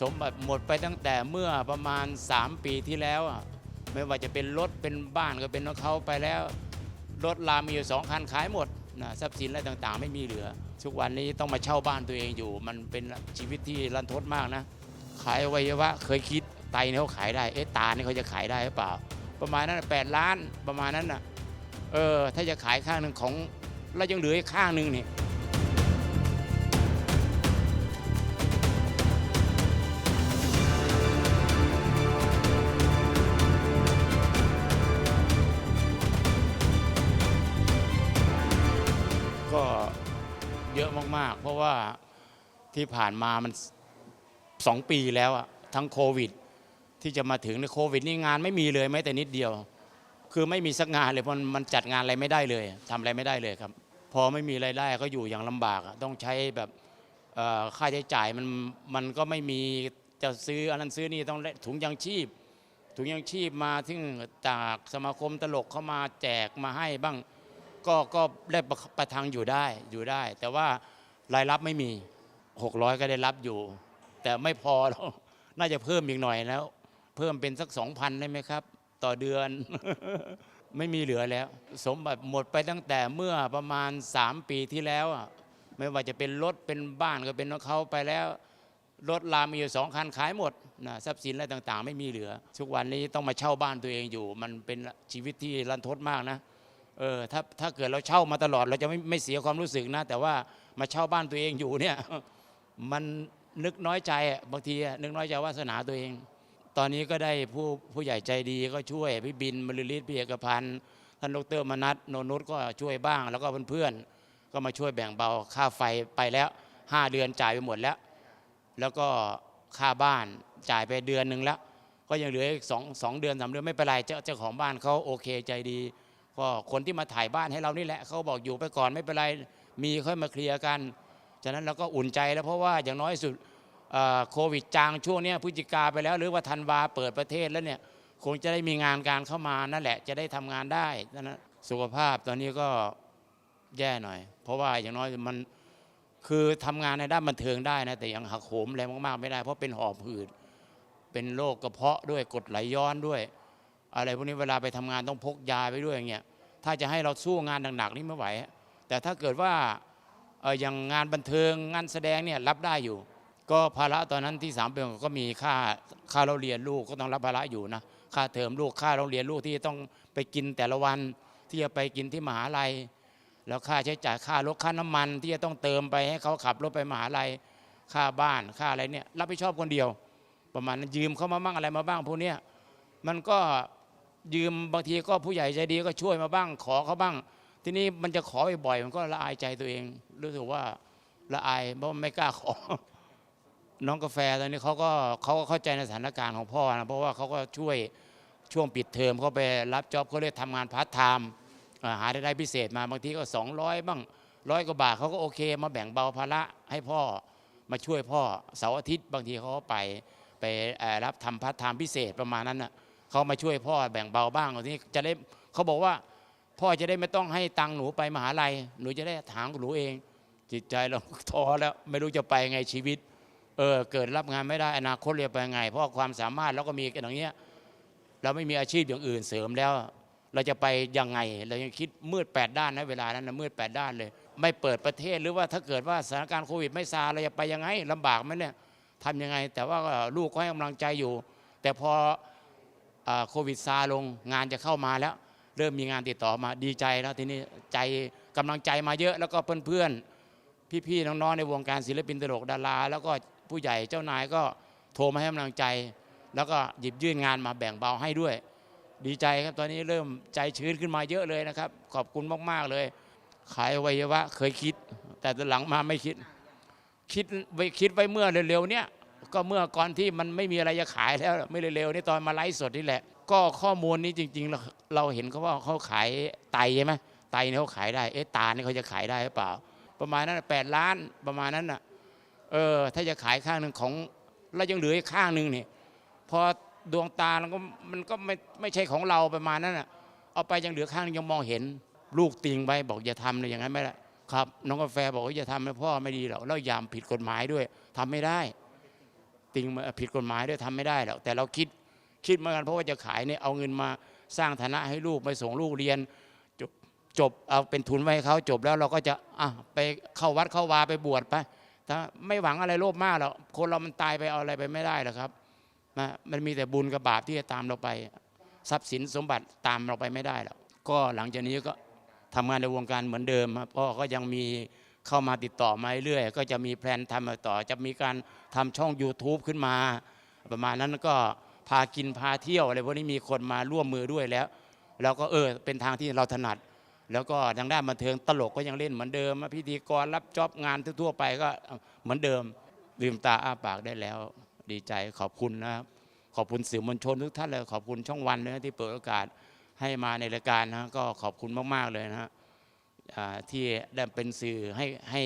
สมบัติหมดไปตั้งแต่เมื่อประมาณ 3 ปีที่แล้ว ไม่ว่าจะเป็นรถเป็นบ้านก็เป็นของเขาไปแล้ว รถลามีอยู่สองคันขายหมดนะทรัพย์สินอะไรต่างๆ ไม่มีเหลือ ทุกวันนี้ต้องมาเช่าบ้านตัวเองอยู่ มันเป็นชีวิตที่รันทดมากนะ ขายอวัยวะเคยคิดไตเนี่ยเขาขายได้เอ๊ะตาเนี่ยเขาจะขายได้หรือเปล่า ประมาณนั้นแปดล้านประมาณนั้นนะเออถ้าจะขายข้างหนึ่งของแล้วยังเหลืออีกข้างหนึ่งนี่ ก็เยอะมากๆ เพราะว่าที่ผ่านมามันสองปีแล้วอะทั้งโควิด ที่จะมาถึงในโควิดนี่งานไม่มีเลยแม้แต่นิดเดียว คือไม่มีสักงานเลยเพราะมันจัดงานอะไรไม่ได้เลยทำอะไรไม่ได้เลยครับ พอไม่มีรายได้ก็อยู่อย่างลำบากอะต้องใช้แบบเอ่อค่าใช้จ่ายมันมันก็ไม่มีจะซื้ออันนั้นซื้อนี่ต้องได้ถุงยางชีพ ถุงยางชีพมาที่งจากสมาคมตลกเข้ามาแจกมาให้บ้าง ก็ก็ได้ประทังอยู่ได้อยู่ได้ แต่ว่ารายรับไม่มี 600 ก็ได้รับอยู่ แต่ไม่พอหรอกน่าจะเพิ่มอีกหน่อยแล้ว เพิ่มเป็นสัก 2,000 ได้ไหมครับ ต่อเดือน ไม่มีเหลือแล้ว สมบัติหมดไปตั้งแต่เมื่อประมาณ 3 ปีที่แล้วอะไม่ว่าจะเป็นรถเป็นบ้านก็เป็นของเขาไปแล้วรถลามีอยู่สองคันขายหมดนะทรัพย์สินอะไรต่างๆ ไม่มีเหลือ ทุกวันนี้ต้องมาเช่าบ้านตัวเองอยู่ มันเป็นชีวิตที่รันทดมากนะ เออถ้าถ้าเกิดเราเช่ามาตลอด เราจะไม่ไม่เสียความรู้สึกนะ แต่ว่ามาเช่าบ้านตัวเองอยู่เนี่ยมันนึกน้อยใจบางทีนึกน้อยใจวาสนาตัวเอง ตอนนี้ก็ได้ผู้ผู้ใหญ่ใจดีก็ช่วยพี่บินมลิลิตพี่เอกพันธ์ท่านดรมนัทโนนุชก็ช่วยบ้าง แล้วก็เพื่อนๆก็มาช่วยแบ่งเบาค่าไฟไปแล้ว 5 เดือนจ่ายไปหมดแล้ว แล้วก็ค่าบ้านจ่ายไปเดือนหนึ่งแล้ว ก็ยังเหลืออีกสองสองเดือนสามเดือนไม่เป็นไรเจ้าเจ้าของบ้านเขาโอเคใจดี ก็คนที่มาถ่ายบ้านให้เรานี่แหละเขาบอกอยู่ไปก่อนไม่เป็นไรมีค่อยมาเคลียร์กัน ฉะนั้นเราก็อุ่นใจแล้วเพราะว่าอย่างน้อยสุดโควิดจางช่วงนี้พฤศจิกาไปแล้ว หรือว่าธันวาเปิดประเทศแล้วเนี่ยคงจะได้มีงานการเข้ามานั่นแหละจะได้ทำงานได้นะสุขภาพตอนนี้ก็แย่หน่อย เพราะว่าอย่างน้อยมันคือทำงานในด้านบันเทิงได้นะแต่ยังหักโหมแรงมากๆไม่ได้ เพราะเป็นหอบหืดเป็นโรคกระเพาะด้วยกดไหลย้อนด้วย อะไรพวกนี้เวลาไปทำงานต้องพกยาไปด้วยอย่างเงี้ย ถ้าจะให้เราสู้งานหนักๆนี่ไม่ไหว แต่ถ้าเกิดว่าอย่างงานบันเทิงงานแสดงเนี่ยรับได้อยู่ ก็ภาระตอนนั้นที่สามเดือนก็มีค่าค่าเราเรียนลูกก็ต้องรับภาระอยู่นะค่าเทอมลูกค่าโรงเรียนลูกที่ต้องไปกินแต่ละวันที่จะไปกินที่มหาลัย แล้วค่าใช้จ่ายค่ารถค่าน้ำมัน ที่จะต้องเติมไปให้เขาขับรถไปมหาลัยค่าบ้านค่าอะไรเนี่ยรับผิดชอบคนเดียว ประมาณนั้ยืมเขามาบ้างอะไรมาบ้างพวกเนี้ยมันก็ ยืมบางทีก็ผู้ใหญ่ใจดีก็ช่วยมาบ้าง ขอเขาบ้าง ทีนี้มันจะขอบ่อยๆมันก็ละอายใจตัวเอง รู้สึกว่าละอายเพราะไม่กล้าขอ น้องกาแฟตอนนี้เขาก็เขาก็เข้าใจในสถานการณ์ของพ่อนะเพราะว่าเขาก็ช่วยช่วงปิดเทอมเขาไปรับจ็อบเขาเรียกทำงานพาร์ทไทม์หารายได้พิเศษมาบางทีก็ 200 บ้างร้อยกว่าบาทเขาก็โอเค มาแบ่งเบาภาระให้พ่อมาช่วยพ่อเสาร์อาทิตย์ บางทีเขาก็ไปไปรับทำพาร์ทไทม์พิเศษประมาณนั้นน่ะ เขามาช่วยพ่อแบ่งเบาบ้างทีนี้จะได้เขาบอกว่า พ่อจะได้ไม่ต้องให้ตังหนูไปมหาลัยหนูจะได้ถามหนูเอง จิตใจเราท้อแล้วไม่รู้จะไปไงชีวิตเออเกิดรับงานไม่ได้อนาคตเรียไปไง เพราะความสามารถเราก็มีกันอย่างเงี้ยเราไม่มีอาชีพอย่างอื่นเสริมแล้ว เราจะไปยังไง เรายังคิดมืดแปดด้านนะเวลานั้นนะมืดแปดด้านเลย ไม่เปิดประเทศหรือว่าถ้าเกิดว่าสถานการณ์โควิดไม่ซาเราจะไปยังไงลำบากไหมเนี่ยทำยังไง แต่ว่าลูกก็ให้กำลังใจอยู่ แต่พอ โควิดซาลงงานจะเข้ามาแล้ว เริ่มมีงานติดต่อมาดีใจแล้วทีนี้ใจกำลังใจมาเยอะแล้วก็เพื่อนๆพี่ๆน้องๆในวงการศิลปินตลกดารา แล้วก็ผู้ใหญ่เจ้านายก็โทรมาให้กำลังใจ แล้วก็หยิบยื่นงานมาแบ่งเบาให้ด้วย ดีใจครับตอนนี้เริ่มใจชื้นขึ้นมาเยอะเลยนะครับ ขอบคุณมากๆเลย ขายวัยวะเคยคิด แต่ตอนหลังมาไม่คิด คิดไว้คิดไว้เมื่อเร็วๆเนี่ย ก็เมื่อก่อนที่มันไม่มีอะไรจะขายแล้วไม่เร็วๆนี่ตอนมาไลฟ์สดนี่แหละ ก็ข้อมูลนี้จริง ๆ เราเราเห็นเขาว่าเขาขายไตใช่ไหมไตเนี่ยเขาขายได้เอ๊ะตาเนี่ยเขาจะขายได้หรือเปล่า ประมาณนั้นแปดล้านประมาณนั้นน่ะเออถ้าจะขายข้างหนึ่งของแล้วยังเหลืออีกข้างหนึ่งนี่พอดวงตามันก็มันก็ไม่ไม่ใช่ของเราประมาณนั้นน่ะเอาไปยังเหลือข้างยังมองเห็นลูกติงไปบอกอย่าทำเลยอย่างนั้นไม่ได้ครับ น้องกาแฟบอกว่าอย่าทำให้พ่อไม่ดีหรอกแล้วยามผิดกฎหมายด้วยทำไม่ได้ ติงมาผิดกฎหมายด้วยทำไม่ได้หรอกแต่เราคิดคิดเหมือนกันเพราะว่าจะขายเนี่ยเอาเงินมาสร้างฐานะให้ลูกไปส่งลูกเรียนจบจบเอาเป็นทุนไว้ให้เขาจบแล้วเราก็จะอะไปเข้าวัดเข้าวาไปบวชไปถ้าไม่หวังอะไรโลภมากหรอกคนเรามันตายไปเอาอะไรไปไม่ได้หรอกครับนะมันมีแต่บุญกับบาปที่จะตามเราไป ทรัพย์สินสมบัติตามเราไปไม่ได้หรอกก็หลังจากนี้ก็ทำงานในวงการเหมือนเดิมครับพราะก็ยังมี เข้ามาติดต่อมาเรื่อยก็จะมีแพลนทำต่อ จะมีการทำช่อง YouTube ขึ้นมา ประมาณนั้นก็พากินพาเที่ยวอะไรพวกนี้มีคนมาร่วมมือด้วยแล้วแล้วก็เออเป็นทางที่เราถนัด แล้วก็ทางด้านบันเทิงตลกก็ยังเล่นเหมือนเดิมพิธีกรรับจ็อบงานทั่วไปก็เหมือนเดิมลืมตาอ้าปากได้แล้ว ดีใจขอบคุณนะครับขอบคุณสื่อมวลชนทุกท่านเลยขอบคุณช่องวันเลยที่เปิดโอกาสให้มาในรายการนะก็ขอบคุณมากๆเลยนะฮะ ที่ได้เป็นสื่อให้ให้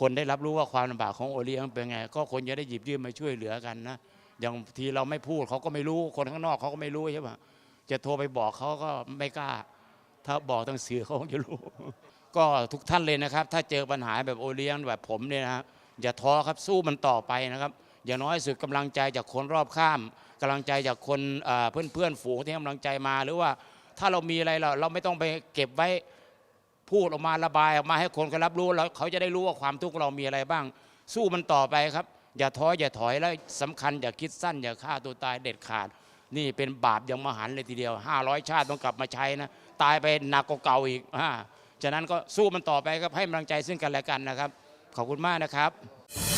คนได้รับรู้ว่าความลำบากของโอเลี้ยงเป็นไง ก็คนจะได้หยิบยื่นมาช่วยเหลือกันนะอย่างทีเราไม่พูดเขาก็ไม่รู้คนข้างนอกเขาก็ไม่รู้ใช่ปะจะโทรไปบอกเขาก็ไม่กล้า ถ้าบอกทางสื่อเขาคงจะรู้ ก็ทุกท่านเลยนะครับ ถ้าเจอปัญหาแบบโอเลี้ยงแบบผมเนี่ยนะอย่าท้อครับสู้มันต่อไปนะครับ อย่างน้อยสุดกำลังใจจากคนรอบข้ามกำลังใจจากคนเพื่อนเพื่อนๆฝูงที่ให้กำลังใจมา หรือว่าถ้าเรามีอะไรเราเราไม่ต้องไปเก็บไว้ พูดออกมาระบายออกมาให้คนเขารับรู้แล้วเขาจะได้รู้ว่าความทุกข์เรามีอะไรบ้าง สู้มันต่อไปครับ อย่าท้ออย่าถอยแล้วสำคัญอย่าคิดสั้นอย่าฆ่าตัวตายเด็ดขาด นี่เป็นบาปอย่างมหันเลยทีเดียว 500 ชาติต้องกลับมาใช้นะตายไปหนักกว่าเก่าอีกอ่าฉะนั้นก็สู้มันต่อไปครับให้กำลังใจซึ่งกันและกันนะครับ ขอบคุณมากนะครับ